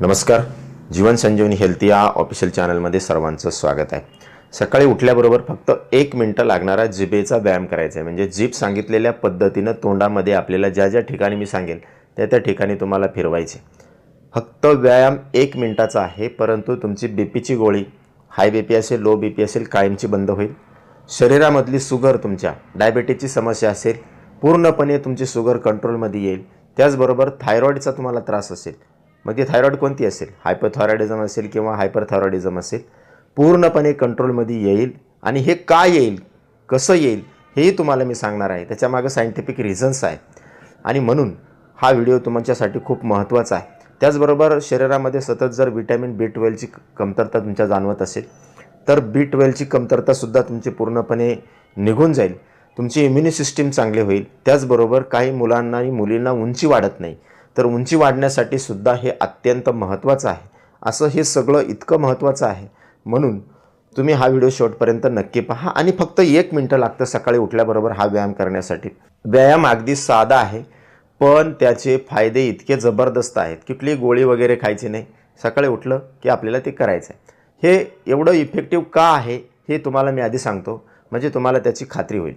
नमस्कार. जीवन संजीवनी हेल्थ या ऑफिशियल चॅनलमध्ये सर्वांचं स्वागत आहे. सकाळी उठल्याबरोबर फक्त एक मिनटं लागणारा जिभेचा व्यायाम करायचा आहे. म्हणजे जीभ सांगितलेल्या पद्धतीनं तोंडामध्ये आपल्याला ज्या ज्या ठिकाणी मी सांगेल त्या त्या ठिकाणी तुम्हाला फिरवायचे. फक्त व्यायाम एक मिनटाचा आहे परंतु तुमची बी पीची गोळी हाय बी पी असेल लो बी पी असेल कायमची बंद होईल. शरीरामधली सुगर तुमच्या डायबेटीजची समस्या असेल पूर्णपणे तुमची शुगर कंट्रोलमध्ये येईल. त्याचबरोबर थायरॉईडचा तुम्हाला त्रास असेल. मग ती थायरॉईड कोणती असेल? हायपरथायरॉईडिझम असेल किंवा हायपरथायरॉईडिझम असेल पूर्णपणे कंट्रोलमध्ये येईल आणि हे का येईल? कसं येईल? हेही तुम्हाला मी सांगणार आहे. त्याच्यामागं सायंटिफिक रिझन्स आहे आणि म्हणून हा व्हिडिओ तुमच्यासाठी खूप महत्त्वाचा आहे. त्याचबरोबर शरीरामध्ये सतत जर विटॅमिन बी ट्वेल्वची कमतरता तुमच्या जाणवत असेल तर बी ट्वेल्वची कमतरतासुद्धा तुमची पूर्णपणे निघून जाईल. तुमची इम्युनी सिस्टीम चांगली होईल. त्याचबरोबर काही मुलांना आणि मुलींना उंची वाढत नाही. तर उंची वाढण्यासाठी सुद्धा हे अत्यंत महत्त्वाचं आहे. असं हे सगळं इतकं महत्त्वाचं आहे. म्हणून तुम्ही हा व्हिडिओ शेवटपर्यंत नक्की पहा आणि फक्त एक मिनटं लागतं सकाळी उठल्याबरोबर हा व्यायाम करण्यासाठी. व्यायाम अगदी साधा आहे पण त्याचे फायदे इतके जबरदस्त आहेत. कुठली गोळी वगैरे खायची नाही. सकाळी उठलं की आपल्याला ते करायचं आहे हे एवढं इफेक्टिव्ह का आहे हे तुम्हाला मी आधी सांगतो. म्हणजे तुम्हाला त्याची खात्री होईल.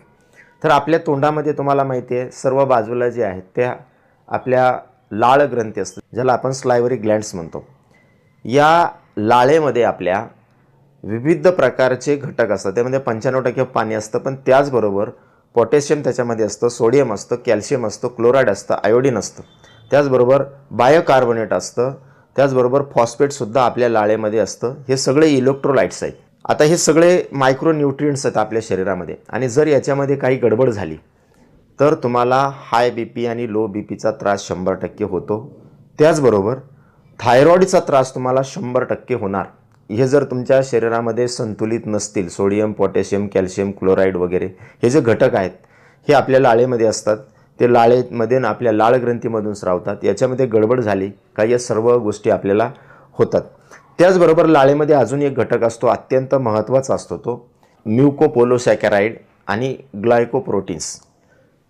तर आपल्या तोंडामध्ये तुम्हाला माहिती आहे सर्व बाजूला जे आहेत त्या आपल्या लाळ ग्रंथी असते ज्याला आपण स्लायवरी ग्लँड्स म्हणतो. या लाळेमध्ये आपल्या विविध प्रकारचे घटक असतात. त्यामध्ये पंच्याण्णव टक्के पाणी असतं पण त्याचबरोबर पोटॅशियम त्याच्यामध्ये असतं सोडियम असतं कॅल्शियम असतं क्लोराईड असतं आयोडीन असतं. त्याचबरोबर बायोकार्बोनेट असतं. त्याचबरोबर फॉस्फेटसुद्धा आपल्या लाळेमध्ये असतं. हे सगळे इलेक्ट्रोलाइट्स आहेत. आता हे सगळे मायक्रोन्यूट्रियंट्स आहेत आपल्या शरीरामध्ये. आणि जर याच्यामध्ये काही गडबड झाली तर तुम्हाला हाय बी पी आणि लो बी पीचा त्रास शंभर टक्के होतो. त्याचबरोबर थायरॉईडचा त्रास तुम्हाला शंभर टक्के होणार. हे जर तुमच्या शरीरामध्ये संतुलित नसतील सोडियम पोटॅशियम कॅल्शियम क्लोराईड वगैरे हे जे घटक आहेत हे आपल्या लाळेमध्ये असतात. ते लाळेमध्ये न आपल्या लाळ ग्रंथीमधून स्रावतात याच्यामध्ये गडबड झाली का या सर्व गोष्टी आपल्याला होतात. त्याचबरोबर लाळेमध्ये अजून एक घटक असतो अत्यंत महत्त्वाचा असतो तो म्युकोपोलोसॅकॅराईड आणि ग्लायकोप्रोटीन्स.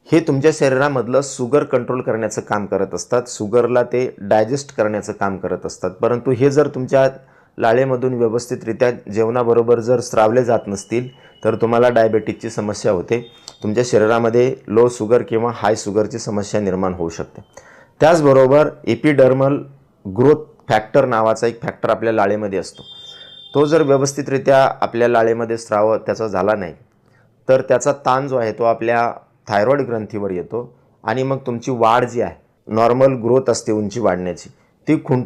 हे तुमच्या शरीरामधलं शुगर कंट्रोल करण्याचं काम करत असतात. शुगरला ते डायजेस्ट करण्याचं काम करत असतात. परंतु हे जर तुमच्या लाळेमधून व्यवस्थितरित्या जेवणाबरोबर जर स्रावले जात नसतील तर तुम्हाला डायबेटिकची समस्या होते. तुमच्या शरीरामध्ये लो शुगर किंवा हाय शुगरची समस्या निर्माण होऊ शकते. त्याचबरोबर एपिडर्मल ग्रोथ फॅक्टर नावाचा एक फॅक्टर आपल्या लाळेमध्ये असतो. तो जर व्यवस्थितरित्या आपल्या लाळेमध्ये स्राव त्याचा झाला नाही तर त्याचा ताण जो आहे तो आपल्या थायरॉईड ग्रंथीवर येतो आणि मग तुमची वाढ जी आहे नॉर्मल ग्रोथ असते उंची वाढण्याची ती खुंट